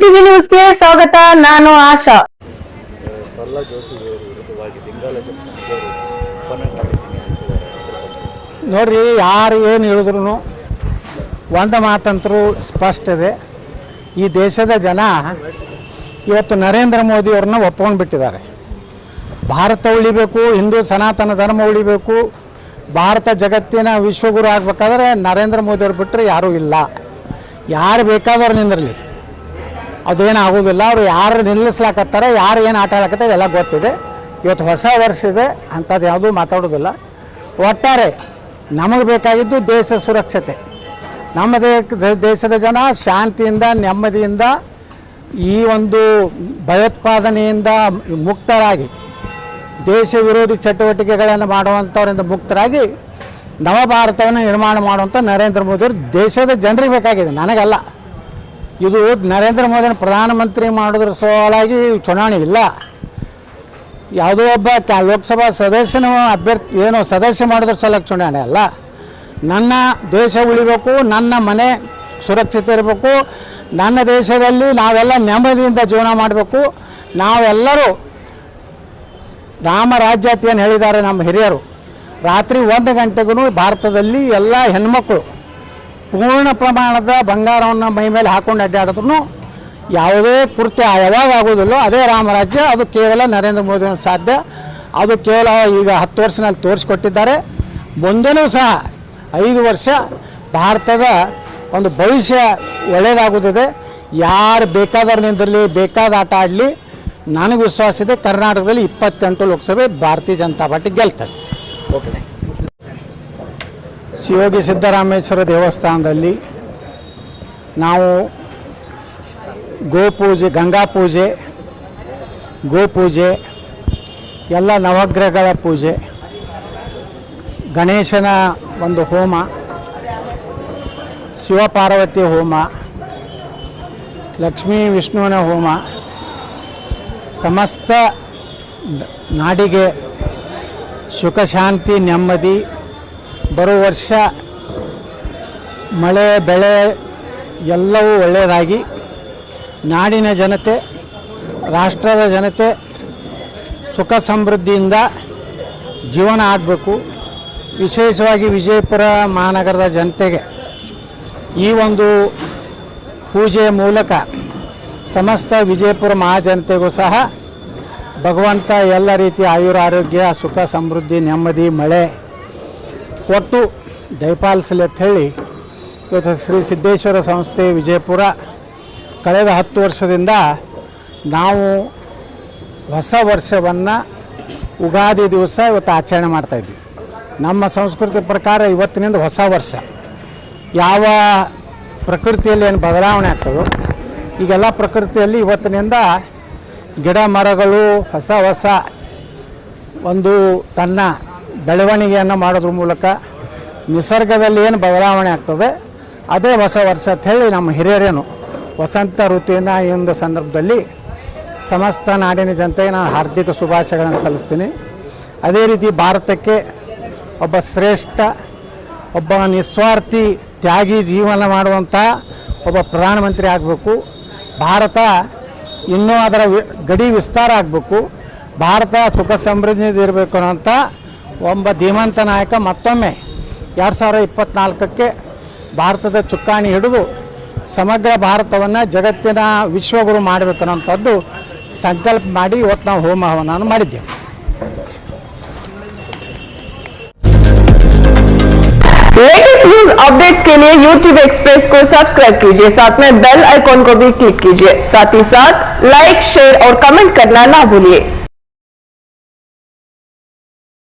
TV ನ್ಯೂಸ್ಗೆ ಸ್ವಾಗತ, ನಾನು ಆಶಾ. ನೋಡ್ರಿ, ಯಾರು ಏನು ಹೇಳಿದ್ರು ಒಂದು ಮಾತಂತರು ಸ್ಪಷ್ಟ ಇದೆ. ಈ ದೇಶದ ಜನ ಇವತ್ತು ನರೇಂದ್ರ ಮೋದಿಯವ್ರನ್ನ ಒಪ್ಕೊಂಡು ಬಿಟ್ಟಿದ್ದಾರೆ. ಭಾರತ ಉಳಿಬೇಕು, ಹಿಂದೂ ಸನಾತನ ಧರ್ಮ ಉಳಿಬೇಕು, ಭಾರತ ಜಗತ್ತಿನ ವಿಶ್ವಗುರು ಆಗಬೇಕಾದ್ರೆ ನರೇಂದ್ರ ಮೋದಿಯವ್ರು ಬಿಟ್ಟರೆ ಯಾರೂ ಇಲ್ಲ. ಯಾರು ಬೇಕಾದವ್ರು ನಿಂದಿರಲಿ ಅದೇನು ಆಗೋದಿಲ್ಲ ಅವರು ಯಾರು ನಿಲ್ಲಿಸ್ಲಾಕತ್ತಾರೆ, ಯಾರು ಏನು ಆಟ ಆಡಕತ್ತಾರೆ ಎಲ್ಲ ಗೊತ್ತಿದೆ. ಇವತ್ತು ಹೊಸ ವರ್ಷ ಇದೆ ಅಂಥದ್ದು ಯಾವುದೂ ಮಾತಾಡೋದಿಲ್ಲ ಒಟ್ಟಾರೆ ನಮಗೆ ಬೇಕಾಗಿದ್ದು ದೇಶ ಸುರಕ್ಷತೆ. ನಮ್ಮ ದೇಶದ ಜನ ಶಾಂತಿಯಿಂದ, ನೆಮ್ಮದಿಯಿಂದ ಈ ಒಂದು ಭಯೋತ್ಪಾದನೆಯಿಂದ ಮುಕ್ತರಾಗಿ, ದೇಶ ವಿರೋಧಿ ಚಟುವಟಿಕೆಗಳನ್ನು ಮಾಡುವಂಥವರಿಂದ ಮುಕ್ತರಾಗಿ ನವಭಾರತವನ್ನು ನಿರ್ಮಾಣ ಮಾಡುವಂಥ ನರೇಂದ್ರ ಮೋದಿಯವರು ದೇಶದ ಜನರಿಗೆ ಬೇಕಾಗಿದೆ. ನನಗಲ್ಲ. ಇದು ನರೇಂದ್ರ ಮೋದಿನ ಪ್ರಧಾನಮಂತ್ರಿ ಮಾಡೋದ್ರ ಸಲಾಗಿ ಚುನಾವಣೆ ಇಲ್ಲ. ಯಾವುದೋ ಒಬ್ಬ ಲೋಕಸಭಾ ಸದಸ್ಯನ ಅಭ್ಯರ್ಥಿ ಏನು ಸದಸ್ಯ ಮಾಡೋದ್ರ ಸಲಾಗಿ ಚುನಾವಣೆ ಅಲ್ಲ. ನನ್ನ ದೇಶ ಉಳಿಬೇಕು, ನನ್ನ ಮನೆ ಸುರಕ್ಷಿತ ಇರಬೇಕು, ನನ್ನ ದೇಶದಲ್ಲಿ ನಾವೆಲ್ಲ ನೆಮ್ಮದಿಯಿಂದ ಜೀವನ ಮಾಡಬೇಕು. ನಾವೆಲ್ಲರೂ ರಾಮ ಅಂತ ಏನು ಹೇಳಿದ್ದಾರೆ ನಮ್ಮ ಹಿರಿಯರು. ರಾತ್ರಿ ಒಂದು ಗಂಟೆಗೂ ಭಾರತದಲ್ಲಿ ಎಲ್ಲ ಹೆಣ್ಮಕ್ಳು ಪೂರ್ಣ ಪ್ರಮಾಣದ ಬಂಗಾರವನ್ನು ಮೈ ಮೇಲೆ ಹಾಕೊಂಡು ಅಡ್ಡಾಡಿದ್ರು ಯಾವುದೇ ಪೂರ್ತಿ ಯಾವಾಗ ಆಗೋದಿಲ್ಲೋ. ಅದೇ ರಾಮರಾಜ್ಯ, ಅದು ಕೇವಲ ನರೇಂದ್ರ ಮೋದಿ ಸಾಧ್ಯ. ಅದು ಕೇವಲ ಈಗ ಹತ್ತು ವರ್ಷನಲ್ಲಿ ತೋರಿಸ್ಕೊಟ್ಟಿದ್ದಾರೆ. ಮುಂದೆನೂ ಸಹ ಐದು ವರ್ಷ ಭಾರತದ ಒಂದು ಭವಿಷ್ಯ ಒಳ್ಳೆಯದಾಗುತ್ತದೆ. ಯಾರು ಬೇಕಾದವ್ರನಿಂದಲಿ ಬೇಕಾದ ಆಟ ಆಡಲಿ, ನನಗೆ ವಿಶ್ವಾಸ ಇದೆ, ಕರ್ನಾಟಕದಲ್ಲಿ ಇಪ್ಪತ್ತೆಂಟು ಲೋಕಸಭೆ ಭಾರತೀಯ ಜನತಾ ಪಾರ್ಟಿ ಗೆಲ್ತದೆ. ಓಕೆ ಶಿವಯೋಗಿ ಸಿದ್ದರಾಮೇಶ್ವರ ದೇವಸ್ಥಾನದಲ್ಲಿ ನಾವು ಗೋಪೂಜೆ, ಗಂಗಾ ಪೂಜೆ, ಗೋಪೂಜೆ, ಎಲ್ಲ ನವಗ್ರಹಗಳ ಪೂಜೆ, ಗಣೇಶನ ಒಂದು ಹೋಮ, ಶಿವಪಾರ್ವತಿ ಹೋಮ, ಲಕ್ಷ್ಮೀ ವಿಷ್ಣುವಿನ ಹೋಮ, ಸಮಸ್ತ ನಾಡಿಗೆ ಸುಖ ಶಾಂತಿ ನೆಮ್ಮದಿ ಬರೋ ವರ್ಷ ಮಳೆ, ಬೆಳೆ ಎಲ್ಲವೂ ಒಳ್ಳೆಯದಾಗಿ ನಾಡಿನ ಜನತೆ, ರಾಷ್ಟ್ರದ ಜನತೆ ಸುಖ ಸಮೃದ್ಧಿಯಿಂದ ಜೀವನ ಆಗಬೇಕು. ವಿಶೇಷವಾಗಿ ವಿಜಯಪುರ ಮಹಾನಗರದ ಜನತೆಗೆ ಈ ಒಂದು ಪೂಜೆಯ ಮೂಲಕ ಸಮಸ್ತ ವಿಜಯಪುರ ಮಹಾಜನತೆಗೂ ಸಹ ಭಗವಂತ ಎಲ್ಲ ರೀತಿಯ ಆಯುರಾರೋಗ್ಯ, ಸುಖ ಸಮೃದ್ಧಿ, ನೆಮ್ಮದಿ, ಮಳೆ ಕೊಟ್ಟು ದಯಪಾಲಿಸಲಿ ಅಂತ ಹೇಳಿ, ಇವತ್ತು ಶ್ರೀ ಸಿದ್ದೇಶ್ವರ ಸಂಸ್ಥೆ ವಿಜಯಪುರ, ಕಳೆದ ಹತ್ತು ವರ್ಷದಿಂದ ನಾವು ಹೊಸ ವರ್ಷವನ್ನು ಉಗಾದಿ ದಿವಸ ಇವತ್ತು ಆಚರಣೆ ಮಾಡ್ತಾಯಿದ್ವಿ ನಮ್ಮ ಸಂಸ್ಕೃತಿ ಪ್ರಕಾರ ಇವತ್ತಿನಿಂದ ಹೊಸ ವರ್ಷ. ಯಾವ ಪ್ರಕೃತಿಯಲ್ಲಿ ಏನು ಬದಲಾವಣೆ ಆಗ್ತದೋ, ಈಗೆಲ್ಲ ಪ್ರಕೃತಿಯಲ್ಲಿ ಇವತ್ತಿನಿಂದ ಗಿಡ ಮರಗಳು, ಹೊಸ ಹೊಸ ಒಂದು ತನ್ನ ಬೆಳವಣಿಗೆಯನ್ನು ಮಾಡೋದ್ರ ಮೂಲಕ ನಿಸರ್ಗದಲ್ಲಿ ಏನು ಬದಲಾವಣೆ ಆಗ್ತದೆ, ಅದೇ ಹೊಸ ವರ್ಷ ಅಂತ ಹೇಳಿ ನಮ್ಮ ಹಿರಿಯರೇನು ವಸಂತ ಋತುವಿನ ಈ ಒಂದು ಸಂದರ್ಭದಲ್ಲಿ ಸಮಸ್ತ ನಾಡಿನ ಜನತೆಗೆ ನಾನು ಹಾರ್ದಿಕ ಶುಭಾಶಯಗಳನ್ನು ಸಲ್ಲಿಸ್ತೀನಿ. ಅದೇ ರೀತಿ ಭಾರತಕ್ಕೆ ಒಬ್ಬ ಶ್ರೇಷ್ಠ, ಒಬ್ಬ ನಿಸ್ವಾರ್ಥಿ ತ್ಯಾಗಿ ಜೀವನ ಮಾಡುವಂಥ ಒಬ್ಬ ಪ್ರಧಾನಮಂತ್ರಿ ಆಗಬೇಕು. ಭಾರತ ಇನ್ನೂ ಅದರ ಗಡಿ ವಿಸ್ತಾರ ಆಗಬೇಕು. ಭಾರತ ಸುಖ ಸಮೃದ್ಧಿ ಇರಬೇಕು ಅನ್ನೋಂಥ ಒಬ್ಬ ಧೀಮಂತ ನಾಯಕ ಮತ್ತೊಮ್ಮೆ ಎರಡು ಸಾವಿರ ಇಪ್ಪತ್ತ್ನಾಲ್ಕಕ್ಕೆ ಭಾರತದ ಚುಕ್ಕಾಣಿ ಹಿಡಿದು ಸಮಗ್ರ ಭಾರತವನ್ನು ಜಗತ್ತಿನ ವಿಶ್ವಗುರು ಮಾಡಬೇಕು ಅನ್ನೋಂಥದ್ದು ಸಂಕಲ್ಪ ಮಾಡಿ ಇವತ್ತು ನಾವು ಹೋಮ ಹವನವನ್ನು ಮಾಡಿದ್ದೇವೆ लेटेस्ट न्यूज अपडेट्स के लिए YouTube एक्सप्रेस को सब्सक्राइब कीजिए साथ में बेल आइकॉन को भी क्लिक कीजिए साथ ही साथ लाइक शेयर और कमेंट करना ना भूलिए